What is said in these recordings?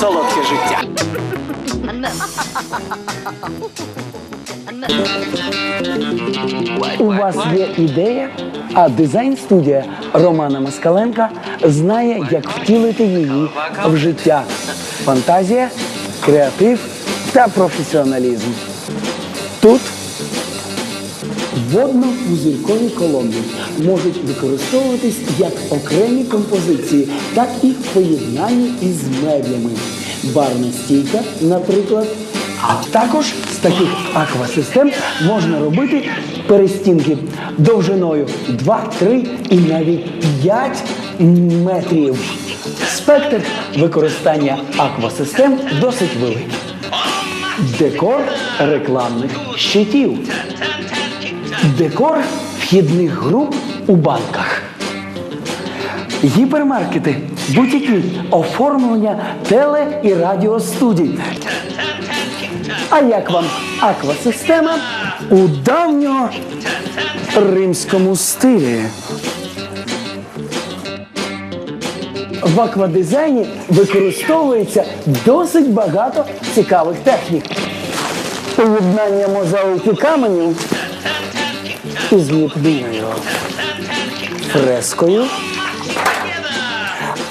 Солодке життя. У вас є ідея, а дизайн-студія Романа Москаленка знає, як втілити її в життя. Фантазія, креатив та професіоналізм. Тут водно-пузиркові колонки можуть використовуватись як окремі композиції, так і в поєднанні із меблями. Барна стійка, наприклад. А також з таких аквасистем можна робити перестінки довжиною 2, 3 і навіть 5 метрів. Спектр використання аквасистем досить великий. Декор рекламних щитів. Декор вхідних груп у банках. Гіпермаркети, бутіки, оформлення теле і радіостудій. А як вам аквасистема у давньо римському стилі? В аквадизайні використовується досить багато цікавих технік. Поєднання мозаїки каменю із ліпниною, фрескою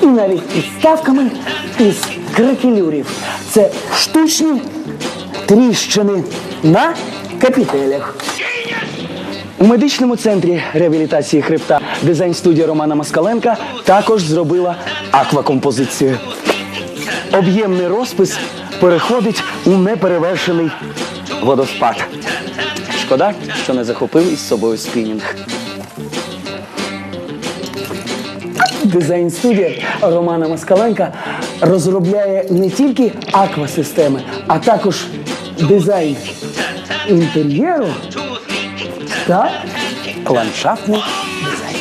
і навіть підставками із кракелюрів. Це штучні тріщини на капітелях. У медичному центрі реабілітації хребта дизайн-студія Романа Москаленка також зробила аквакомпозицію. Об'ємний розпис переходить у неперевершений водоспад. Шкода, що не захопив із собою спінінг. Дизайн-студія Романа Москаленка розробляє не тільки аквасистеми, а також дизайн інтер'єру та ландшафтний дизайн.